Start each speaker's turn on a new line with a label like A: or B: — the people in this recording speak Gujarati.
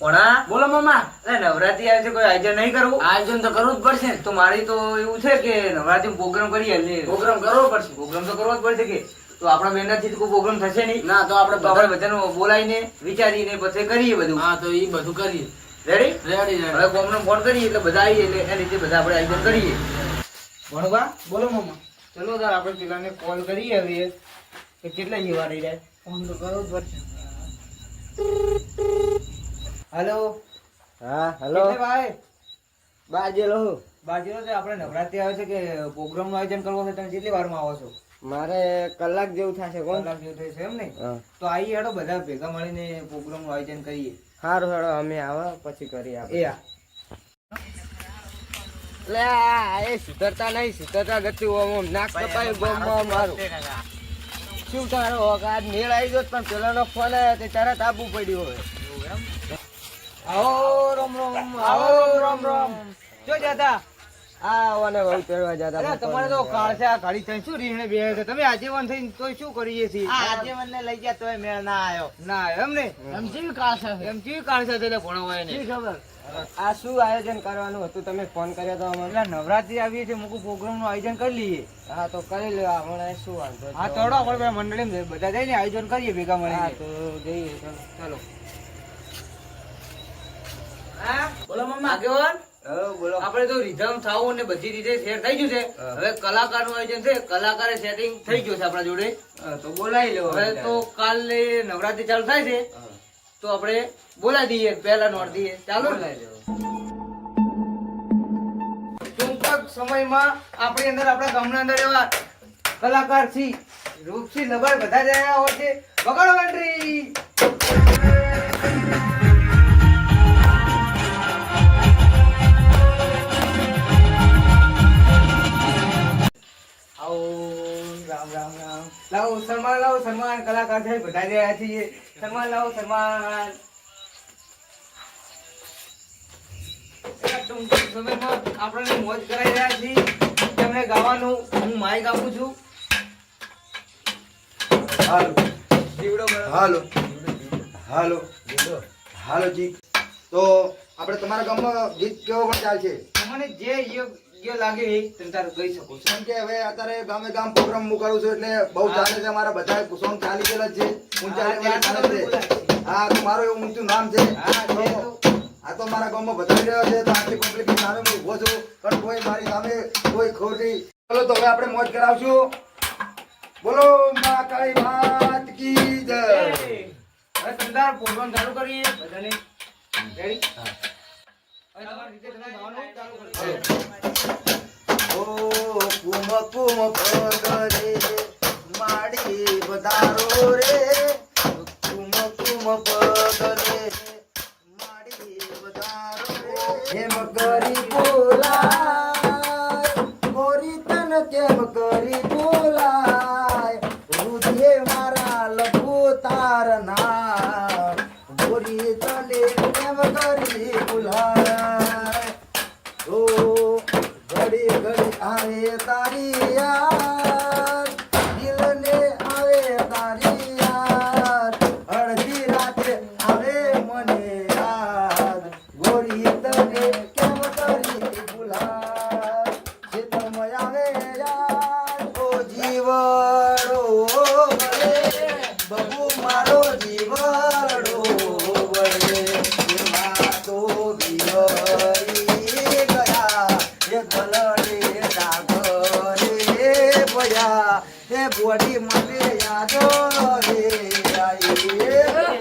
A: ભણા
B: બોલો મામા.
A: એટલે નવરાત્રી આવે છે કોઈ આયોજન નહીં કરવું?
B: આયોજન તો કરવું જ પડશે.
A: તો મારી તો એવું છે કે નવરાત્રી પ્રોગ્રામ કરીએ એટલે
B: પ્રોગ્રામ કરવો પડશે.
A: પ્રોગ્રામ તો કરવો જ પડશે કે. તો આપણા મહેનતથી થી કોઈ પ્રોગ્રામ થશે નહીં.
B: ના તો આપણે
A: આપણે બધાને બોલાવીને વિચારીને પછી કરીએ બધું.
B: હા તો એ બધું કરીએ.
A: રેડી
B: રેડી
A: હવે કોમને ફોન કરીએ એટલે બધા આવીએ એટલે એ રીતે બધા આપણે આયોજન કરીએ. ભણવા
B: બોલો મામા.
A: ચલો તાર આપણે પેલાને કોલ કરીએ હવે. કે કેટલા જેવા રહી જાય
B: ફોન તો કરવો જ પડશે.
A: હેલો.
C: હા
A: હેલો. ભાઈ.
C: બાજેલો
A: બાજેલો છે આપણે નવરાત્રી આવે છે કે પ્રોગ્રામનું આયોજન કરવું છે તમે કેટલી વારમાં આવો છો?
C: મારે કલાક જેવું થશે કોણ?
A: કલાક જેવું થશે એમ ને તો આવીએ હેડો બધા ભેગા મળીને પ્રોગ્રામનું આયોજન કરીએ.
C: સારું હેડો અમે આવા પછી કરીએ આપણે. લે એ સુધરતા નહીં સુધરતા ગતિ ઓમ નાક કપાયું ગમમાં મારું શું તારો ઓકાત મેળ આવી ગયો પણ પેલાનો ફોન આવ્યો તે તરત આપવું પડ્યું હવે.
A: આવો રામ રામ આવો રામ રામ જો જતા.
C: આ ઓને બહુ ચડવા જતા
A: અરે તમારે તો કાળસે આ ગાડી થઈને શું રીહણે બે છે? તમે આજીવન થઈને તો શું કરીએ છીએ?
C: આજે ને લઈ ગયા તોય મેળ ના આવ્યો
A: ના એમ ને?
B: એમ
A: એમ કેવી કાળસે એટલે ભણાવાય ને
B: ખબર?
C: આ શું આયોજન કરવાનું હતું? તમે ફોન કર્યો તો
A: એટલે નવરાત્રી આવીએ છીએ મુકુ પ્રોગ્રામનું આયોજન કરી લઈએ.
C: હા તો કરી લેવા હમણાં શું વાંધો
A: હા તોડો આપણે મંડળી બધા જઈને આયોજન કરીએ ભેગા મળીને.
C: તો જઈએ ચાલો.
B: બોલો મમ્મા
A: આગેવાન
C: બોલો.
A: આપણે તો રિધમ થાવું ને બધી રીતે શેર થઈ ગયું છે. હવે કલાકારનું આયોજન છે કલાકારે સેટિંગ થઈ ગયું છે આપણા જોડે.
C: તો બોલાવી લો
A: હવે તો કાલે નવરાત્રી ચાલુ થાય છે. તો આપણે બોલાવી દઈએ પહેલા નોટ દઈએ. ચાલો ટૂંક સમયમાં આપણી અંદર આપણા ગામના અંદર એવા કલાકાર છી રૂપસી લબર બધા જ રહ્યા હોય છે. વગાડો એન્ટ્રી લાવો સન્માન લાવો સન્માન કલાકાર છે બધા રહ્યા છીએ. સન્માન લાવો સન્માન. આપણને મોજ કરાઈ રહ્યા છીએ. તેમને ગાવાનું હું માઇક આપું છું.
D: હાલો.
A: જીવડો
D: હાલો. હાલો. હાલો જી. તો આપણે તમારા ગામમાં ગીત કેવો પણ ચાલશે?
A: તમને જે યોગ્ય લાગે તમે તારે કહી શકો છો.
D: કે હવે અત્યારે ગામે ગામ પ્રોગ્રામ હું કરું છું એટલે બહુ ચાલે છે મારા બધા સોંગ ચાલી ગયેલા છે. ઊંચા
A: હા.
D: હા મારું એવું ઊંચું નામ છે.
A: હા.
D: આ તો મારા ગામમાં બતાવી રહ્યો છે તો આટલી પબ્લિક સામે હું ઊભો છું. પણ કોઈ મારી સામે કોઈ ખોટી ચલો તો હવે આપણે મોજ કરાવશું. બોલો મા કાળી માત કી જય.
A: હવે તમે તારા ચાલુ કરીએ બધાને. રેડી હવે
D: કુમ કુમ પગરે માડી વધારો રે. કુમ કુમ ઘડી ઘડી આવે તારી યાદ. જોયા એ બોડી મને યાદો રે આઈ